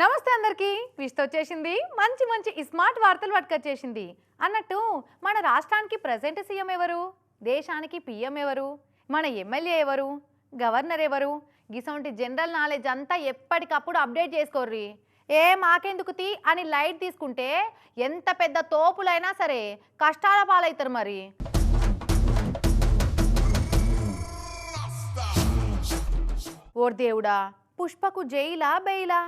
నమస్తే అందరికీ. విష్తో వచ్చేసింది. మంచి మంచి స్మార్ట్ వార్తలు పట్టుకొచ్చేసింది. అన్నట్టు మన రాష్ట్రానికి ప్రజెంట్ సీఎం ఎవరు? దేశానికి పిఎం ఎవరు? మన ఎమ్మెల్యే ఎవరు? గవర్నర్ ఎవరు? గిసొంటి జనరల్ నాలెడ్జ్ అంతా ఎప్పటికప్పుడు అప్డేట్ చేసుకోర్రి. ఏ మాకెందుకు తీ అని లైట్ తీసుకుంటే ఎంత పెద్ద తోపులైనా సరే కష్టాల పాలవుతారు మరి. ఓర్ దేవుడా పుష్పకు జైలా బెయిలా?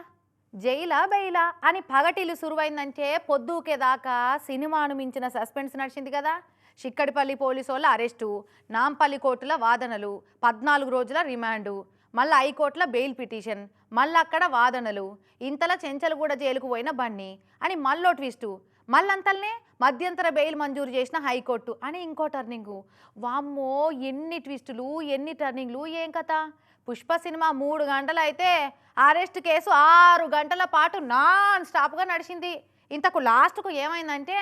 జైలా బెయిలా అని పగటిల్లు సురువైందంటే పొద్దుకేదాకా సినిమాను మించిన సస్పెన్స్ నడిచింది కదా. చిక్కడిపల్లి పోలీసు వాళ్ళ అరెస్టు నాంపల్లి కోర్టుల వాదనలు పద్నాలుగు రోజుల రిమాండు మళ్ళీ హైకోర్టుల బెయిల్ పిటిషన్ మళ్ళీ అక్కడ వాదనలు ఇంతలా చెంచలగూడ జైలుకు పోయిన బన్నీ అని మళ్ళో ట్విస్టు మళ్ళంతల్నే మధ్యంతర బెయిల్ మంజూరు చేసిన హైకోర్టు అని ఇంకో టర్నింగు. వామ్మో ఎన్ని ట్విస్టులు ఎన్ని టర్నింగ్లు ఏం కథ? పుష్ప సినిమా మూడు గంటలు అయితే అరెస్ట్ కేసు ఆరు గంటల పాటు నాన్ స్టాప్గా నడిచింది. ఇంతకు లాస్ట్కు ఏమైందంటే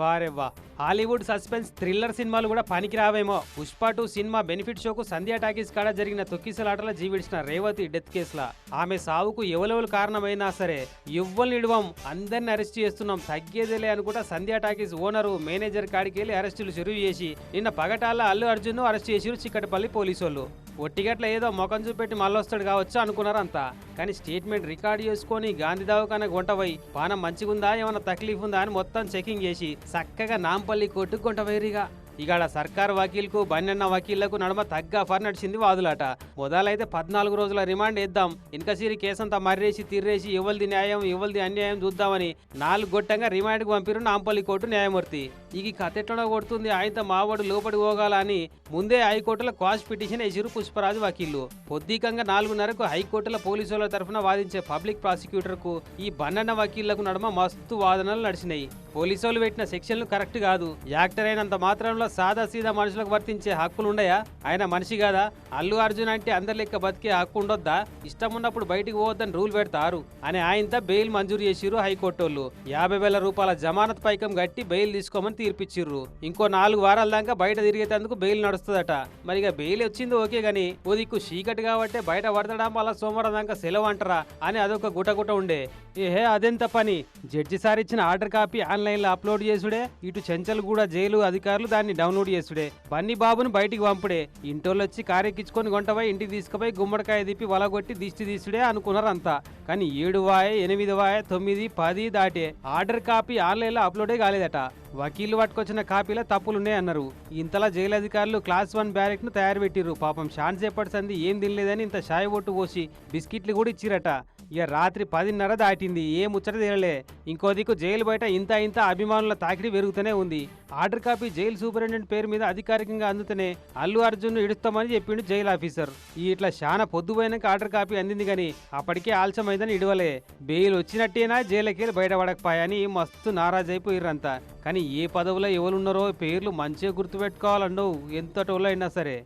వారెవ్వా. హాలీవుడ్ సస్పెన్స్ థ్రిల్లర్ సినిమాలు కూడా పనికి రావేమో పుష్ప టూ సినిమా బెనిఫిట్ షోకు సంధ్యా టాకీస్ కాడ జరిగిన తొక్కిసలాటలో జీవించిన రేవతి డెత్ కేసులా. ఆమె సావుకు ఎవలెవలు కారణమైనా సరే ఎవ్వరిని ఇడవం. అందరిని అరెస్ట్ చేస్తున్నాం. తగ్గేదేలే అనుకుంటా సంధ్యా టాకీస్ ఓనరు మేనేజర్ కాడికి వెళ్ళి అరెస్టులు చెరువు చేసి నిన్న పగటాల అల్లు అర్జున్ను అరెస్ట్ చేసిరు చిక్కటిపల్లి పోలీసోళ్ళు. ఒట్టిగట్ల ఏదో ముఖం చూపెట్టి మళ్ళొస్తాడు కావచ్చు అనుకున్నారంతా. కానీ స్టేట్మెంట్ రికార్డ్ చేసుకొని గాంధీ దవాఖాన గుంటపోయి పానం మంచిగుందా ఏమైనా తక్లీఫ్ ఉందా అని మొత్తం చెకింగ్ చేసి చక్కగా నాంపల్లి కొట్టుకు గుంటపోయిరిగా ఇగాడ సర్కార్ వకీల్కు బన్నెన్న వకీళ్ళకు నడుమ తగ్గ ఫర్ నడిచింది వాదులాట. మొదలైతే పద్నాలుగు రోజుల రిమాండ్ ఇద్దాం ఇన్కసీరి కేసంతా మర్రేసి తిర్రేసి ఎవరిది న్యాయం ఎవరిది అన్యాయం చూద్దామని నాలుగు గొట్టంగా రిమాండ్కు పంపిరు నాంపల్లి కోర్టు న్యాయమూర్తి. ఇక కథెట్టడం కథ ఎట్లనో కొడుతుంది ఆయన మావాడు లోపడి పోగాలని ముందే హైకోర్టులో క్వాష్ పిటిషన్ వేసిరు పుష్పరాజు వకీళ్ళు పొద్దికంగా నాలుగున్నరకు హైకోర్టుల పోలీసుల తరఫున వాదించే పబ్లిక్ ప్రాసిక్యూటర్కు ఈ బన్నన్న వకీళ్ళకు నడుమ మస్తు వాదనలు నడిచినాయి. పోలీసులు పెట్టిన సెక్షన్లు కరెక్ట్ కాదు. యాక్టర్ అయినంత మాత్రంలో సాదా సీదా మనుషులకు వర్తించే హక్కులు ఉండయా? ఆయన మనిషి కాదా? అల్లు అర్జున్ అంటే అందరి లెక్క బతికే హక్కు ఉండొద్దా? ఇష్టం ఉన్నప్పుడు బయటికి పోవద్దని రూల్ పెడతారు అని ఆయనతో బెయిల్ మంజూరు చేసిరు హైకోర్టు వాళ్ళు యాభై వేల రూపాయల జమానత్ పైకం కట్టి బెయిల్ తీసుకోమని తీర్పిచ్చిర్రు. ఇంకో నాలుగు వారాల దాకా బయట తిరిగేటందుకు బెయిల్ నడుస్తుందట. మరి ఇక బెయిల్ వచ్చింది ఓకే గాని ఓ దిక్కు చీకటి కాబట్టి బయట పడతడం వల్ల సోమవారం దాకా సెలవు అంటారా అని అదొక గుటగుట ఉండే. ఏహే అదెంత పని? జడ్జి సార్ ఇచ్చిన ఆర్డర్ కాపీ ఆన్లైన్లో అప్లోడ్ చేసుడే? ఇటు చెంచల్ కూడా జైలు అధికారులు దాన్ని డౌన్లోడ్ చేసుడే. బన్నీ బాబును బయటికి పంపుడే. ఇంటోళ్ళు వచ్చి కారెక్కించుకొని గుంటపోయి ఇంటికి తీసుకుపోయి గుమ్మడికాయ దిప్పి వలగొట్టి దిష్టి తీసుడే అనుకున్నారు అంతా కానీ ఏడు వాయ ఎనిమిది వాయ తొమ్మిది పది దాటే. ఆర్డర్ కాపీ ఆన్లైన్లో అప్లోడే కాలేదట. వకీలు పట్టుకొచ్చిన కాపీలో తప్పులున్నాయన్నారు ఇంతలా జైలు అధికారులు క్లాస్ వన్ బ్యారెక్ను తయారు పెట్టిర్రు పాపం షాన్ సేపటి సంది ఏం తినలేదని ఇంత షాయి ఒట్టు పోసి బిస్కెట్లు కూడా ఇచ్చిరట. ఇక రాత్రి పదిన్నర దాటింది. ఏ ముచ్చట తీరలే. ఇంకో దిక్కు జైలు బయట ఇంత ఇంత అభిమానుల తాకిడి పెరుగుతూనే ఉంది. ఆర్డర్ కాపీ జైలు సూపరింటెండెంట్ పేరు మీద అధికారికంగా అందుతనే అల్లు అర్జున్ ఇడుస్తామని చెప్పిండు జైలు ఆఫీసర్. ఈ ఇట్లా శానా పొద్దుపోయినాక ఆర్డర్ కాపీ అందింది కానీ అప్పటికే ఆలస్యమైందని ఇడవలే. బెయిల్ వచ్చినట్టేనా జైలుకెళ్ళి బయటపడకపోయాని మస్తు నారాజైపోయిర్రంతా. కానీ ఏ పదవిలో ఎవరున్నారో పేర్లు మంచిగా గుర్తుపెట్టుకోవాలండవు. ఎంత టోళ్ళు అయినా సరే.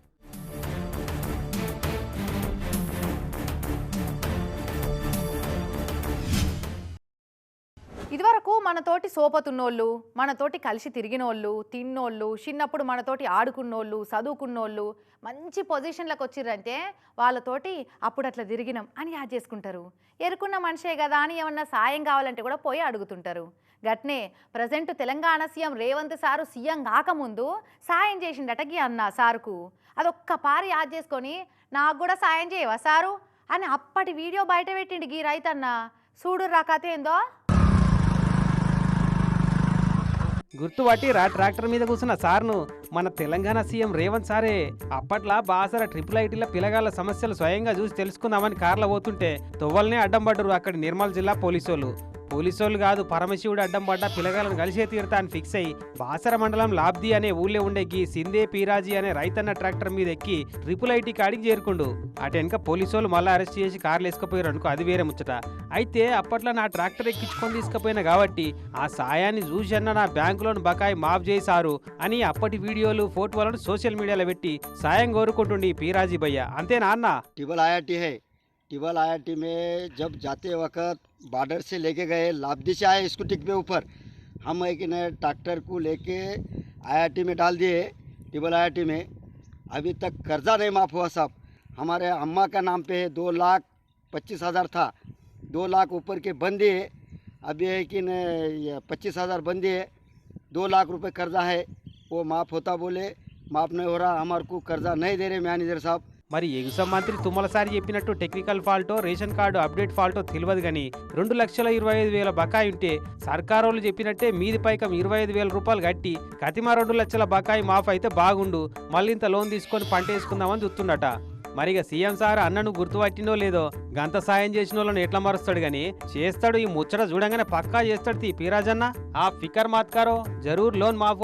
చివరకు మనతోటి సోపతున్నోళ్ళు మనతోటి కలిసి తిరిగినోళ్ళు తిన్నోళ్ళు చిన్నప్పుడు మనతోటి ఆడుకున్నోళ్ళు చదువుకున్నోళ్ళు మంచి పొజిషన్లకు వచ్చిర్రంటే వాళ్ళతోటి అప్పుడు అట్లా తిరిగినాం అని యాద్ చేసుకుంటారు. ఎరుకున్న మనిషే కదా అని ఏమన్నా సాయం కావాలంటే కూడా పోయి అడుగుతుంటారు. గట్నే present Telangana CM Revanth sir CM కాకముందు సాయం చేసిండట గీ అన్న సారుకు. అదొక్క పారి యాద్ చేసుకొని నాకు కూడా సాయం చేయవా సారు? అని అప్పటి వీడియో బయట పెట్టిండు గీ రైతన్న. చూడు రాకతే ఏందో? గుర్తుపట్టి రా ట్రాక్టర్ మీద కూర్చున్న సార్ను. మన తెలంగాణ సీఎం రేవంత్ సారే అప్పట్లా బాసర ట్రిపుల్ ఐటీల పిల్లగాళ్ళ సమస్యలు స్వయంగా చూసి తెలుసుకుందామని కార్లో పోతుంటే తొవ్వల్నే అడ్డం పడ్డరు అక్కడి నిర్మల్ జిల్లా పోలీసోళ్ళు. పోలీసోళ్ళు కాదు పరమశివుడు అడ్డం పడ్డ పిలగాలను కలిసే తీరుతా అని ఫిక్స్ అయ్యి. బాసర మండలం లాబ్ది అనే ఊళ్ళో ఉండే గీ సిందే పీరాజీ అనే రైతన్న ట్రాక్టర్ మీద ఎక్కి ట్రిపుల్ ఐటీ కాడికి చేరుకుండు. అటు వెనుక పోలీసోళ్ళు మళ్ళీ అరెస్ట్ చేసి కార్లు వేసుకుపోయారు అనుకో అది వేరే ముచ్చట. అయితే అప్పట్లో నా ట్రాక్టర్ ఎక్కించుకొని తీసుకుపోయినా కాబట్టి ఆ సాయాన్ని చూసన్న నా బ్యాంకులోని బకాయి మాఫ్ చేశారు అని అప్పటి వీడియోలు ఫోటోలను సోషల్ మీడియాలో పెట్టి సాయం కోరుకుంటుండి పీరాజీ భయ్య. అంతేనా అన్న टिबल टिबल में जब जाते वक्त बॉर्डर से लेके गए लाबदी से आए स्कूटी के ऊपर, हम एक न ट्रैक्टर को लेके आईआईटी में डाल दिए टिबल आईआईटी में। अभी तक कर्जा नहीं माफ़ हुआ साहब। हमारे अम्मा का नाम पे है दो लाख पच्चीस हज़ार था। दो लाख ऊपर के बंदी है अभी है कि पच्चीस हज़ार बंदी है दो लाख रुपए कर्जा है। वो माफ़ होता बोले, माफ़ नहीं हो रहा, हमारे को कर्जा नहीं दे रहे मैनेजर साहब। మరి ఎగుసం మంత్రి తుమ్మలసారి చెప్పినట్టు టెక్నికల్ ఫాల్టో రేషన్ కార్డు అప్డేట్ ఫాల్టో తెలియదు కానీ రెండు లక్షల ఇరవై ఐదు వేల బకాయి ఉంటే సర్కారోళ్ళు చెప్పినట్టే మీది పైకం ఇరవై ఐదు వేల రూపాయలు కట్టి కతిమా రెండు లక్షల బకాయి మాఫ్ అయితే బాగుండు. మళ్ళీ ఇంత లోన్ తీసుకొని పంట వేసుకుందామని చూస్తుండట. మరిగా సీఎం సార్ అన్నను గుర్తుపట్టినో లేదో గంత సాయం చేసిన వాళ్ళని ఎట్లా మరుస్తాడు గాని చేస్తాడు ఈ ముచ్చట చూడంగానే పక్కా చేస్తాడు తీ పీరాజన్న. ఆ ఫికర్ మాత్కారో జరూర్ లోన్ మాఫ్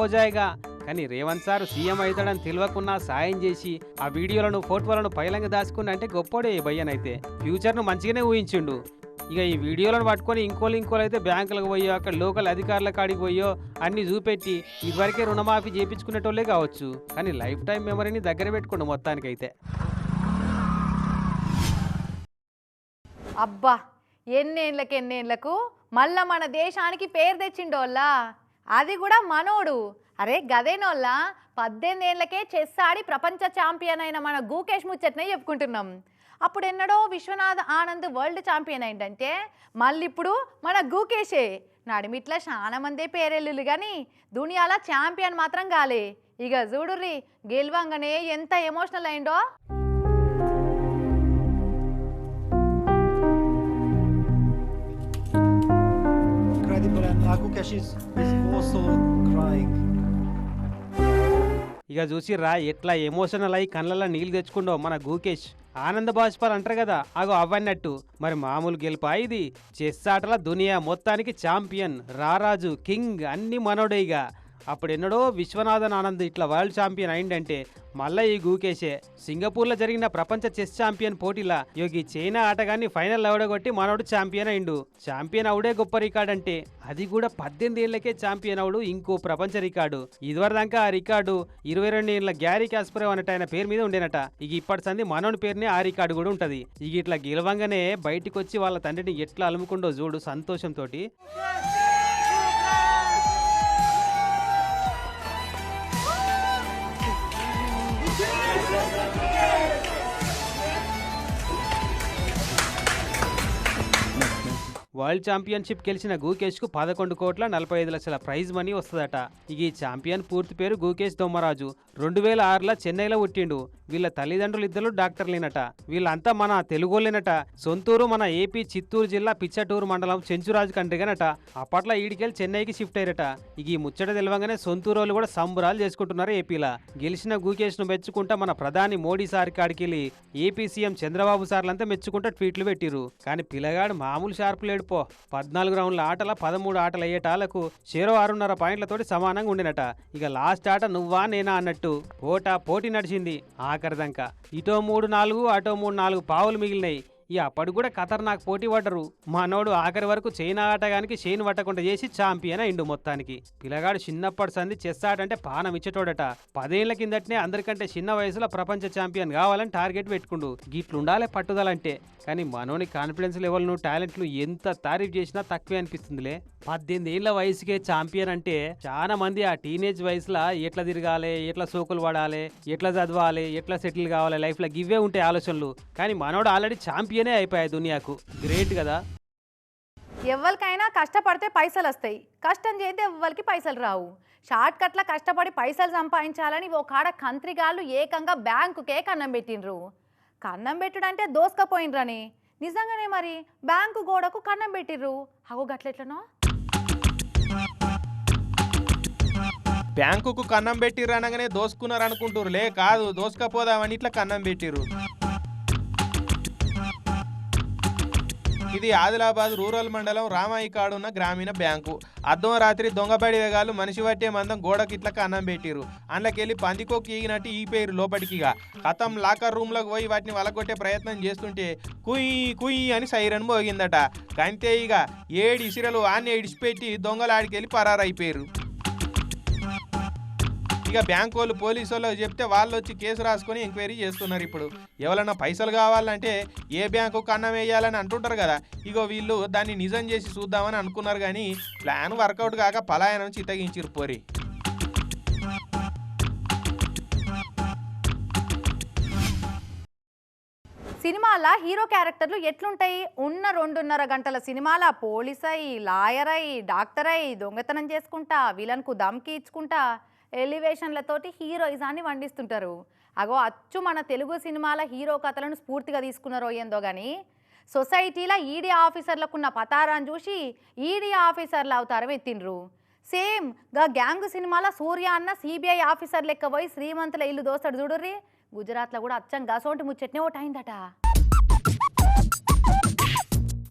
కానీ రేవంత్ సార్ సీఎం అవుతాడని తెలియకున్నా సాయం చేసి ఆ వీడియోలను ఫోటోలను పైలంగా దాచుకుని అంటే గొప్పోడే భయ్యనైతే. ఫ్యూచర్ను మంచిగానే ఊహించిండు. ఇక ఈ వీడియోలను పట్టుకొని ఇంకోలు ఇంకోలు అయితే బ్యాంకులకు పోయో అక్కడ లోకల్ అధికారుల కాడికి పోయో అన్ని చూపెట్టి ఇదివరకే రుణమాఫీ చేయించుకునేటోళ్ళే కావచ్చు. కానీ లైఫ్ టైం మెమరీని దగ్గర పెట్టుకోండి మొత్తానికైతే. అబ్బా! ఎన్నేళ్ళకి ఎన్నేళ్ళకు మళ్ళా మన దేశానికి పేరు తెచ్చిండోళ్ళ? అది కూడా మనోడు. అరే గదేనోళ్ళ పద్దెనిమిది ఏళ్ళకే చెస్ ఆడి ప్రపంచ ఛాంపియన్ అయిన మన గూకేష్ ముచ్చట్నే చెప్పుకుంటున్నాం. అప్పుడు ఎన్నడో విశ్వనాథ్ ఆనంద్ వరల్డ్ ఛాంపియన్ అయిందంటే మళ్ళీ ఇప్పుడు మన గూకేషే. నడిమిట్ల చాలా మందే పేరెళ్ళు కానీ దునియాల ఛాంపియన్ మాత్రం కాలే ఇక చూడుర్రి గెలవంగానే ఎంత ఎమోషనల్ అయిండో. Incredible and is also crying. ఇక చూసిర్రా ఎట్లా ఎమోషనల్ అయి కళ్ళల్లో నీళ్ళు తెచ్చుకుండో మన గూకేష్. ఆనంద బాష్పాలు అంటారు కదా అగో అవన్నట్టు. మరి మామూలు గెలుపా ఇది? చెస్ ఆటల దునియా మొత్తానికి ఛాంపియన్ రారాజు కింగ్ అన్ని మనోడేగా ఇక. అప్పుడు ఎన్నడో విశ్వనాథన్ ఆనంద్ ఇట్లా వరల్డ్ ఛాంపియన్ అయిందంటే మళ్ళా ఈ గూకేషే సింగపూర్లో జరిగిన ప్రపంచ చెస్ ఛాంపియన్ పోటీలా యోగి చైనా ఆటగాన్ని ఫైనల్ అవడగొట్టి మనోడు ఛాంపియన్ అయిండు. ఛాంపియన్ అవుడే గొప్ప రికార్డ్ అంటే అది కూడా పద్దెనిమిది ఏళ్ళకే ఛాంపియన్ అవుడు ఇంకో ప్రపంచ రికార్డు. ఇదివరదాకా ఆ రికార్డు ఇరవై రెండు ఏళ్ళ గ్యారీ కాస్పరవ్ అన్నట్టు ఆయన పేరు మీద ఉండేనట. ఇక ఇప్పటి సంది మనోని పేరునే ఆ రికార్డు కూడా ఉంటది. ఇక ఇట్లా గెలవంగానే బయటికి వచ్చి వాళ్ళ తండ్రిని ఎట్లా అలుముకుండో చూడు సంతోషంతో వరల్డ్ ఛాంపియన్షిప్ గెలిచిన గూకేష్కు పదకొండు కోట్ల నలభై ఐదు లక్షల ప్రైజ్ మనీ వస్తుందట. ఈ ఛాంపియన్ పూర్తి పేరు గూకేష్ దొమ్మరాజు రెండు వేల ఆరులో చెన్నైలో పుట్టిండు. వీళ్ళ తల్లిదండ్రులు ఇద్దరు డాక్టర్లేనట. వీళ్ళంతా మన తెలుగోళ్ళేనట. సొంతూరు మన ఏపీ చిత్తూరు జిల్లా పిచ్చటూరు మండలం చెంచురాజు కండ్రిగనట. అప్పట్లో ఈడికెళ్ళి చెన్నైకి షిఫ్ట్ అయ్యారట. ఇక ఈ ముచ్చట తెలియగానే సొంతూరు వాళ్ళు కూడా సంబరాలు చేసుకుంటున్నారు ఏపీలా. గెలిచిన గూకేష్ను మెచ్చుకుంటా మన ప్రధాని మోడీ సార్ కాడికెళ్ళి ఏపీ సీఎం చంద్రబాబు సార్లంతా మెచ్చుకుంటా ట్వీట్లు పెట్టిరు కానీ పిల్లగాడు మామూలు షార్ప్ లేడు పో. పద్నాలుగు రౌండ్ల ఆటల పదమూడు ఆటలు అయ్యేటాలకు షేరో ఆరున్నర పాయింట్లతోటి సమానంగా ఉండినట. ఇక లాస్ట్ ఆట నువ్వా నేనా అన్నట్టు ఓటా పోటీ నడిచింది. ఆ ఆఖరిదాకా ఇటో మూడు నాలుగు అటో మూడు నాలుగు పావులు మిగిలినాయి. ఇక అప్పుడు కూడా ఖతర్నాక్ పోటీ పడ్డరు. మనోడు ఆఖరి వరకు చైనా ఆటగానికి చైన్ పట్టకుండా చేసి ఛాంపియన్ అయిండు మొత్తానికి. పిల్లగాడు చిన్నప్పటి సంది చెస్ ఆటంటే పానం ఇచ్చేటోడట. పదేళ్ళ కిందటనే అందరికంటే చిన్న వయసులో ప్రపంచ ఛాంపియన్ కావాలని టార్గెట్ పెట్టుకుండు. గిట్లుండాలే పట్టుదలంటే. కానీ మనోని కాన్ఫిడెన్స్ లెవెల్ను టాలెంట్లు ఎంత తారీఫ్ చేసినా తక్కువే అనిపిస్తుందిలే. పద్దెనిమిది ఏళ్ళ వయసుకే ఛాంపియన్ అంటే చాలా మంది ఆ టీనేజ్ వయసులో ఎట్లా తిరగాలి ఎట్లా సోకులు పడాలి ఎట్లా చదవాలి ఎట్లా సెటిల్ కావాలి లైఫ్లో గివ్వే ఉంటాయి ఆలోచనలు. కానీ మనోడు ఆల్రెడీ ఛాంపియన్ అయిపోయాయి దునియాకు. గ్రేట్ కదా. ఎవరికైనా కష్టపడితే పైసలు వస్తాయి. కష్టం చేస్తే ఎవ్వరికి పైసలు రావు. షార్ట్ కట్ల కష్టపడి పైసలు సంపాదించాలని ఓ కాడ కంత్రిగాళ్ళు ఏకంగా బ్యాంకుకే కన్నం పెట్టిండ్రు. కన్నం పెట్టుడంటే దోసుకపోయినరని నిజంగానే మరి బ్యాంకు గోడకు కన్నం పెట్టిర్రు. అగో గట్లెట్లనో? బ్యాంకుకు కన్నం పెట్టిర్రు అనగానే దోసుకున్నారు అనుకుంటారు లే కాదు దోసుకపోదామని ఇట్లా కన్నం పెట్టిర్రు. ఇది ఆదిలాబాద్ రూరల్ మండలం రామాయికాడు కాడున్న గ్రామీణ బ్యాంకు. అద్దం రాత్రి దొంగబడి వేగాలు మనిషి పట్టే మందం గోడకి ఇట్లా కన్నం పెట్టిర్రు. అందులోకెళ్ళి పందికోకి ఈగినట్టు ఈ పేరు లోపలికిగా కథం లాకర్ రూమ్లోకి పోయి వాటిని వలగొట్టే ప్రయత్నం చేస్తుంటే కుయ్ కుయ్ అని సైరన్ మోగిందట. కంతే ఇక ఏడు ఇసిరలు ఆన్ని ఇడిచిపెట్టి దొంగలు ఆడికెళ్ళి పరారైపోయారు ఇక బ్యాంక్ వాళ్ళు పోలీసు వాళ్ళకి చెప్తే వాళ్ళు వచ్చి కేసు రాసుకొని ఎంక్వైరీ చేస్తున్నారు ఇప్పుడు. ఎవరైనా పైసలు కావాలంటే ఏ బ్యాంకు కన్నం వేయాలని అంటుంటారు కదా. ఇగో వీళ్ళు దాన్ని నిజం చేసి చూద్దామని అనుకున్నారు కానీ ప్లాన్ వర్కౌట్ కాక పలాయనం చిత్తగించిరు పోరి. సినిమాల హీరో క్యారెక్టర్లు ఎట్లుంటాయి? ఉన్న రెండున్నర గంటల సినిమాల పోలీస్ అయి లాయర్ అయి డాక్టర్ అయి దొంగతనం చేసుకుంటా విలన్కు దమ్కి ఇచ్చుకుంటా. ఎలివేషన్లతోటి హీరోయిజాన్ని వండిస్తుంటారు. అగో అచ్చు మన తెలుగు సినిమాల హీరో కథలను స్ఫూర్తిగా తీసుకున్నారో ఏందో కానీ సొసైటీలో ఈడీ ఆఫీసర్లకున్న పతారాన్ని చూసి ఈడీ ఆఫీసర్లు అవతారం ఎత్తిండ్రు. సేమ్గా గ్యాంగ్ సినిమాల సూర్య అన్న సిబిఐ ఆఫీసర్ లెక్క పోయి శ్రీమంతుల ఇల్లు దోస్తాడు చూడుర్రి. గుజరాత్లో కూడా అచ్చం గసోంటి ముచ్చట్నే ఒకటి అయిందట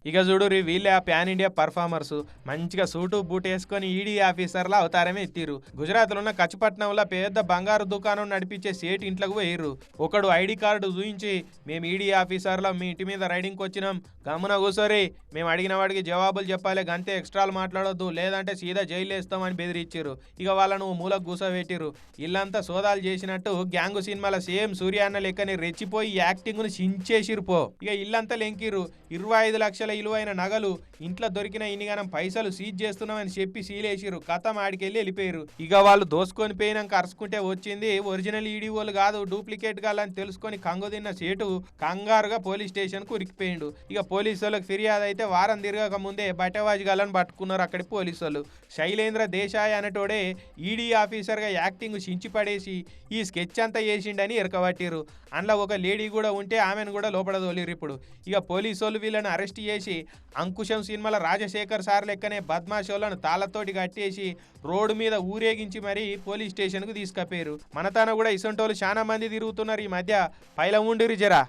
ఇక చూడు రీ వీళ్ళే ఆ ప్యాన్ ఇండియా పర్ఫార్మర్స్ మంచిగా సూటు బూట్ వేసుకొని ఈడీ ఆఫీసర్ల అవతారమే ఎత్తిరు గుజరాత్లో ఉన్న కచ్చిపట్నంలో పెద్ద బంగారు దుకాణం నడిపించే సేట్ ఇంట్లోకి పోయిర్రు. ఒకడు ఐడి కార్డు చూయించి మేము ఈడీ ఆఫీసర్లో మీ ఇంటి మీద రైడింగ్కి వచ్చినాం. గమ్మున కూసోరి మేము అడిగిన వాడికి జవాబులు చెప్పాలి. గంతే ఎక్స్ట్రాలు మాట్లాడొద్దు. లేదంటే సీదా జైలు వేస్తామని బెదిరిచ్చారు. ఇక వాళ్ళను మూలకు కూసోబెట్టిరు ఇల్లంతా సోదాలు చేసినట్టు గ్యాంగు సినిమాల సేమ్ సూర్య అన్న లెక్కని రెచ్చిపోయి యాక్టింగ్ను చించేసిరు పో. ఇక ఇల్లంతా లెంకిరు ఇరవై ఐదు లక్షల ఇలువైన నగలు ఇంట్లో దొరికిన ఇన్నిగానం పైసలు సీజ్ చేస్తున్నామని చెప్పి సీలేసిరు కథం ఆడికెళ్ళి వెళ్ళిపోయారు ఇక వాళ్ళు దోసుకొని పోయినాక అరుచుకుంటే వచ్చింది ఒరిజినల్ ఈడీఓలు కాదు డూప్లికేట్ గాలని తెలుసుకొని కంగు తిన్న సేటు కంగారుగా పోలీస్ స్టేషన్కు ఉరికిపోయిండు. ఇక పోలీసు వాళ్ళకి ఫిర్యాదు అయితే వారం తిరగక ముందే బటవాజ్ గాలని పట్టుకున్నారు అక్కడి పోలీసు వాళ్ళు శైలేంద్ర దేశాయ్ అనేటోడే ఈడీ ఆఫీసర్గా యాక్టింగ్ చించిపడేసి ఈ స్కెచ్ అంతా చేసిండని ఎరకబట్టిరు అందులో ఒక లేడీ కూడా ఉంటే ఆమెను కూడా లోపల తోలిరు ఇప్పుడు. ఇక పోలీసు వాళ్ళు వీళ్ళని అరెస్ట్ చేసి అంకుశం సినిమాల రాజశేఖర్ సార్ లెక్కనే బద్మాషోలను తాళతోటి కట్టేసి రోడ్డు మీద ఊరేగించి మరీ పోలీస్ స్టేషన్కు తీసుకపోయారు. మనతాన కూడా ఇసంటోలు చాలా మంది తిరుగుతున్నారు ఈ మధ్య. పైలముండిరి జరా.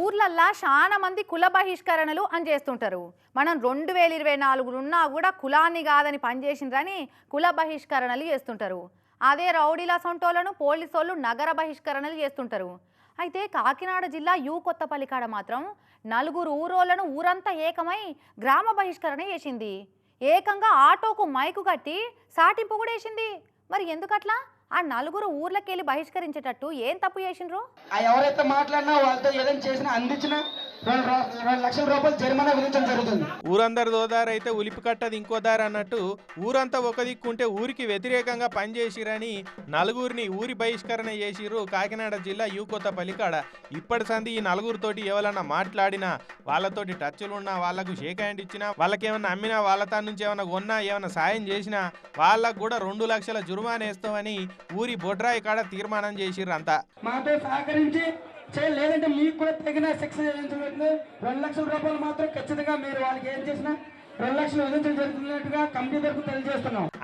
ఊర్లల్లా చాలా మంది కుల బహిష్కరణలు అని చేస్తుంటారు. మనం రెండు వేల ఇరవై నాలుగు ఉన్నా కూడా కులాన్ని కాదని పనిచేసిండ్రని కుల బహిష్కరణలు చేస్తుంటారు. అదే రౌడీల సొంటోలను పోలీసు వాళ్ళు నగర బహిష్కరణలు చేస్తుంటారు. అయితే కాకినాడ జిల్లా యూ కొత్తపల్లి కాడ మాత్రం నలుగురు ఊరోళ్ళను ఊరంతా ఏకమై గ్రామ బహిష్కరణ చేసింది. ఏకంగా ఆటోకు మైకు కట్టి సాటింపు కూడా వేసింది. మరి ఎందుకట్లా? ఆ నలుగురు ఊర్లకెళ్ళి బహిష్కరించేటట్టు ఏం తప్పు చేసిండ్రు? ఆ ఎవరైతే మాట్లాడినా వాళ్ళతో ఏదైనా చేసినా అందించినా రెండు రూ- రెండు లక్షల రూపాయలు జరిమానా విధించడం జరుగుతుంది. ఊరందరు దోదారు అయితే ఉలిపి కట్టది ఇంకో దారి అన్నట్టు ఊరంతా ఒక దిక్కుంటే ఊరికి వ్యతిరేకంగా పనిచేసిరని నలుగురిని ఊరి బహిష్కరణ చేసిరు కాకినాడ జిల్లా యూకొత్తపల్లి కాడ. ఇప్పటి సంది ఈ నలుగురితోటి ఎవరన్నా మాట్లాడినా వాళ్ళతోటి టచ్లు ఉన్నా వాళ్ళకు షేక్ హ్యాండ్ ఇచ్చినా వాళ్ళకేమన్నా అమ్మినా వాళ్ళ తాను నుంచి ఏమన్నా కొన్నా ఏమన్నా సాయం చేసినా వాళ్ళకు కూడా రెండు లక్షల జుర్మానా వేస్తామని ఊరి బొడ్రాయి కాడ తీర్మానం చేసిర్రు అంతా మాతో సహకరించి లేదంటే మీకు కూడా తగిన శిక్ష విధించబడుతుంది. రెండు లక్షల రూపాయలు మాత్రం ఖచ్చితంగా మీరు వాళ్ళకి ఏం చేసినా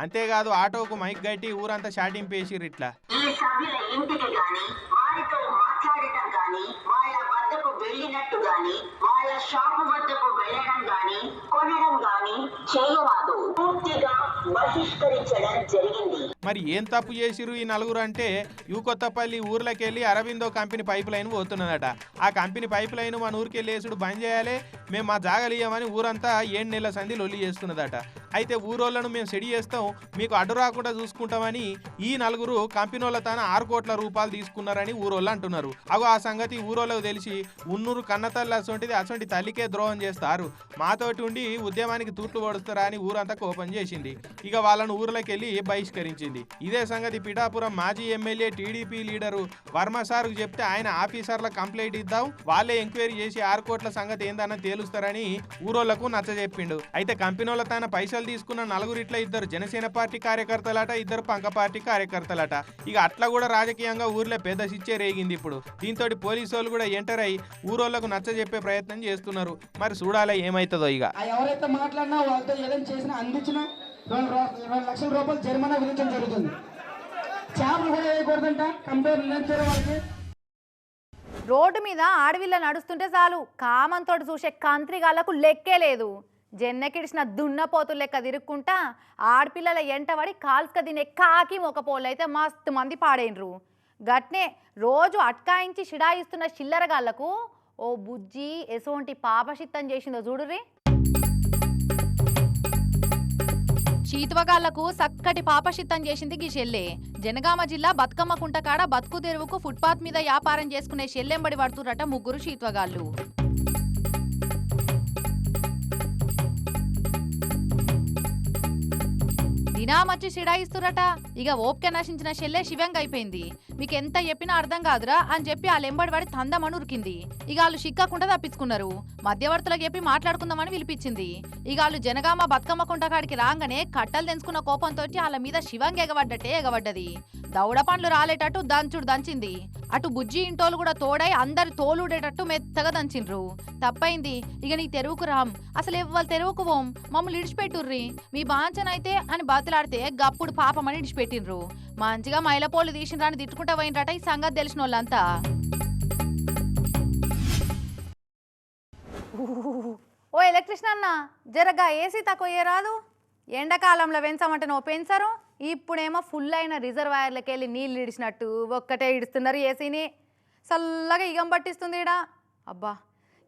అంతేకాదు ఆటోకు మైక్ గట్టి ఊరంతా షాటింపు వేసిర్రు ఇట్లా. ఈ సభ్యుల ఇంటికి గాని వారితో మాట్లాడటం గాని వాళ్ళ వద్దకు వెళ్ళినట్టు గాని వాళ్ళ షాపు వద్దకు వెళ్ళడం గాని కొనడం గాని చేయరాదు. పూర్తిగా బహిష్కరించడం జరిగింది. మరి ఏం తప్పు చేసిరు ఈ నలుగురు అంటే యూ కొత్తపల్లి ఊర్లోకి వెళ్ళి అరవిందో కంపెనీ పైప్ లైన్ పోతున్నదట ఆ కంపెనీ పైప్ లైన్ మన ఊరికి వెళ్ళి వేసుడు బంద్ చేయాలి మేము మా జాగలియమని ఊరంతా ఏడు నెలల సంధి లొల్లి చేస్తున్నదట. అయితే ఊరోళ్ళను మేము సెడి చేస్తాం మీకు అడ్డు రాకుండా చూసుకుంటామని ఈ నలుగురు కంపెనీ వాళ్ళ ఆరు కోట్ల రూపాయలు తీసుకున్నారని ఊరోళ్ళు అంటున్నారు. అగో ఆ సంగతి ఊరోళ్ళకు తెలిసి ఉన్నూరు కన్నతల్లి అసొంటిది అసొంటి తల్లికే ద్రోహం చేస్తారు. మాతోటి ఉండి ఉద్యమానికి తూట్లు పడుస్తారా అని ఊరంతా కోపం చేసింది. ఇక వాళ్ళను ఊర్లోకి వెళ్ళి బహిష్కరించింది. ఇదే సంగతి పిఠాపురం మాజీ ఎమ్మెల్యే టీడీపీ లీడరు వర్మ సార్కు చెప్తే ఆయన ఆఫీసర్ల కంప్లైంట్ ఇద్దాం వాళ్ళే ఎంక్వైరీ చేసి ఆరు కోట్ల సంగతి ఏందన్న తేలుస్తారని ఊరోళ్ళకు నచ్చజెప్పిండు అయితే కంపెనీ తన పైసలు తీసుకున్న నలుగురిట్ల ఇద్దరు జనసేన పార్టీ కార్యకర్తలట ఇద్దరు పంక పార్టీ కార్యకర్తలట. ఇక అట్లా కూడా రాజకీయంగా ఊర్లో పెద్ద శిచ్చే రేగింది ఇప్పుడు. దీంతో పోలీసు వాళ్ళు కూడా ఎంటర్ అయి ఊరోళ్ళకు నచ్చజెప్పే ప్రయత్నం చేస్తున్నారు. మరి చూడాలి ఏమైతుందో ఇక. ఎవరైతే మాట్లాడినా వాళ్ళతో ఏదైనా చేసినా అందించినా రెండు లక్షల రూపాయలు జరిమానా విధించడం జరుగుతుంది. చేపలు కూడా వేయకూడదంట. కమిటీ నిర్ణయించారు వాళ్ళకి రోడ్డు మీద ఆడవిల్ల నడుస్తుంటే చాలు. కామంతో చూసే కంత్రిగాళ్ళకు లెక్కే లేదు. జెన్నకిడిచిన దున్నపోతులు లెక్క తిరుక్కుంటా ఆడపిల్లల ఎంటబడి కాల్స్క తినే కాకి మొకపోళ్ళు అయితే మస్తు మంది పాడైనరు గట్నే రోజు అట్కాయించి షిడాయిస్తున్న చిల్లరగాళ్ళకు ఓ బుజ్జి ఎసోంటి పాపశిత్తం చేసిందో చూడుర్రీ. చీతువగాళ్ళకు సక్కటి పాపశిత్తం చేసింది గీ షెల్లే. జనగామ జిల్లా బతుకమ్మ కుంటకాడ బతుకు తెరువుకు ఫుట్పాత్ మీద వ్యాపారం చేసుకునే షెల్లెంబడి పడుతురట ముగ్గురు చీత్వగాళ్ళు దినామచ్చి సిడాయిస్తురట ఇక ఓపిక నశించిన షెల్లే శివంగా అయిపోయింది మీకు ఎంత చెప్పినా అర్థం కాదురా అని చెప్పి ఆ లెంబడి పడి తందమని ఉరికింది. ఇక వాళ్ళు చిక్కకుండా తప్పించుకున్నారు. మధ్యవర్తులకు చెప్పి మాట్లాడుకుందామని పిలిపించింది. ఇక వాళ్ళు జనగామ బతుకమ్మ కుంటకాడికి రాగానే కట్టలు తెంచుకున్న కోపంతో వాళ్ళ మీద శివంగి ఎగబడ్డట్టే ఎగబడ్డది. దౌడ పండ్లు రాలేటట్టు దంచుడు దంచింది. అటు బుజ్జి ఇంటోలు కూడా తోడై అందరి తోలుడేటట్టు మెత్తగా దంచిండ్రు. తప్పైంది. ఇక నీ తెరువుకు రాం అసలు ఎవ్వరు తెరువుకు పోం? మమ్మల్ని ఇడిచిపెట్టుర్రి. మీ బాంచనైతే అని బతులాడితే గప్పుడు పాపమని ఇడిచిపెట్టిండ్రు. మంచిగా మైలపోలు తీసిండ్రా అని తిట్టుకుంటా పోయినరట ఈ సంగతి తెలిసిన వాళ్ళంతా ఓ ఎలక్ట్రిషన్ అన్న జరగా ఏసీ తక్కువ ఏ రాదు. ఎండాకాలంలో పెంచమంటే నువ్వు పెంచరు. ఇప్పుడేమో ఫుల్ అయిన రిజర్వాయర్లకి వెళ్ళి నీళ్ళు ఇడిచినట్టు ఒక్కటే ఇడుస్తున్నారు ఏసీని. చల్లగా ఇగం పట్టిస్తుంది ఈడ. అబ్బా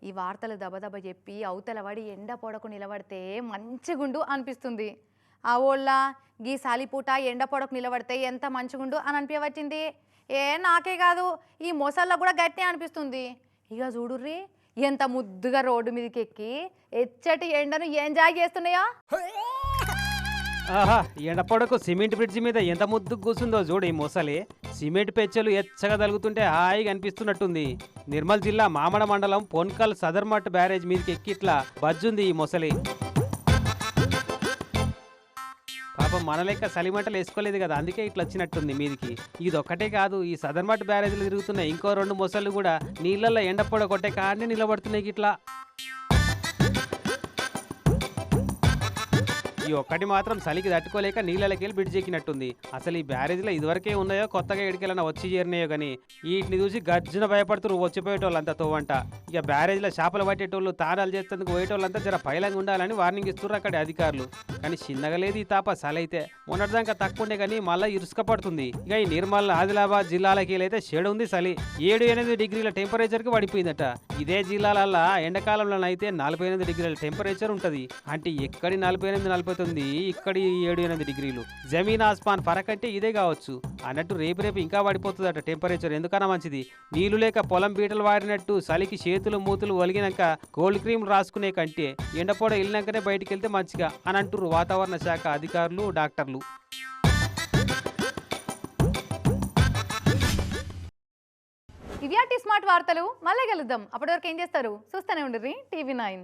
ఈ వార్తలు దబదబ చెప్పి అవతల పడి ఎండ పొడకు నిలబడితే మంచిగుండు అనిపిస్తుంది. ఆ ఓళ్ళ గీ సాలిపూట ఎండ పొడకు నిలబడితే ఎంత మంచిగుండు అని అనిపించవచ్చింది ఏ నాకే కాదు ఈ మొసళ్ళకు కూడా గట్టి అనిపిస్తుంది. ఇక చూడుర్రి ఎంత ముద్దుగా రోడ్డు మీదకి ఎక్కి ఎచ్చటి ఎండను ఎంజాయ్ చేస్తున్నాయా? ఆహా ఎండపొడకు సిమెంట్ బ్రిడ్జి మీద ఎంత ముద్దు కూర్చుందో చూడు ఈ మొసలి. సిమెంట్ పెచ్చలు ఎచ్చగా తలుగుతుంటే హాయిగా అనిపిస్తున్నట్టుంది. నిర్మల్ జిల్లా మామడ మండలం పొన్కల్ సదర్మట్ బ్యారేజ్ మీదకి ఎక్కి ఇట్లా బజ్జుంది ఈ మొసలి. పాపం మన లెక్క సలిమంటలు వేసుకోలేదు కదా అందుకే ఇట్లా వచ్చినట్టుంది మీదికి. ఇది ఒక్కటే కాదు ఈ సదర్మట్ బ్యారేజ్లో తిరుగుతున్న ఇంకో రెండు మొసళ్ళు కూడా నీళ్ళల్లో ఎండపొడ కొట్టే కాడనే నిలబడుతున్నాయి ఇట్లా. ఈ ఒక్కటి మాత్రం చలికి తట్టుకోలేక నీళ్ళకి వెళ్ళి అసలు ఈ బ్యారేజ్లో ఇదివరకే ఉన్నాయో కొత్తగా ఎడికెళ్ళినా వచ్చి చేరినాయో కానీ వీటిని చూసి గర్జన భయపడుతూ వచ్చిపోయేటోళ్ళంతా తోవంట. ఇక బ్యారేజ్లో చేపలు పట్టేటోళ్ళు తానాలు చేసేందుకు పోయేటోళ్ళంతా జర పైలంగా ఉండాలని వార్నింగ్ ఇస్తున్నారు అక్కడ అధికారులు. కానీ చిన్నగా లేదు ఈ తాప చలైతే మొన్నటిదాకా తక్కువ ఉండే కానీ మళ్ళీ ఇరుసుక పడుతుంది. ఇక ఈ నిర్మల్ ఆదిలాబాద్ జిల్లాలకి అయితే షేడు ఉంది చలి ఏడు ఎనిమిది డిగ్రీల టెంపరేచర్కి పడిపోయిందట. ఇదే జిల్లాలల్లా ఎండాకాలంలో అయితే నలభై ఎనిమిది డిగ్రీల టెంపరేచర్ ఉంటుంది. అంటే ఎక్కడి నలభై ఎనిమిది నలభై తొమ్మిది ఇక్కడ ఏడు ఎనిమిది డిగ్రీలు. జమీన్ ఆస్మాన్ పరకంటే ఇదే కావచ్చు. అన్నట్టు రేపు రేపు ఇంకా పడిపోతుందట టెంపరేచర్. ఎందుకన్నా మంచిది? నీళ్ళు లేక పొలం బీటలు వాడినట్టు చలికి చేతులు మూతులు ఒలిగినాక కోల్డ్ క్రీమ్ రాసుకునే కంటే ఎండపొడ వెళ్ళినాకనే బయటికి వెళ్తే మంచిగా అని అంటున్నారు వాతావరణ శాఖ అధికారులు డాక్టర్లు. ఇవి స్మార్ట్ వార్తలు. మళ్ళీ కలుద్దాం. అప్పటివరకు ఏం చేస్తారు? చూస్తూనే ఉండరు టీవీ నైన్.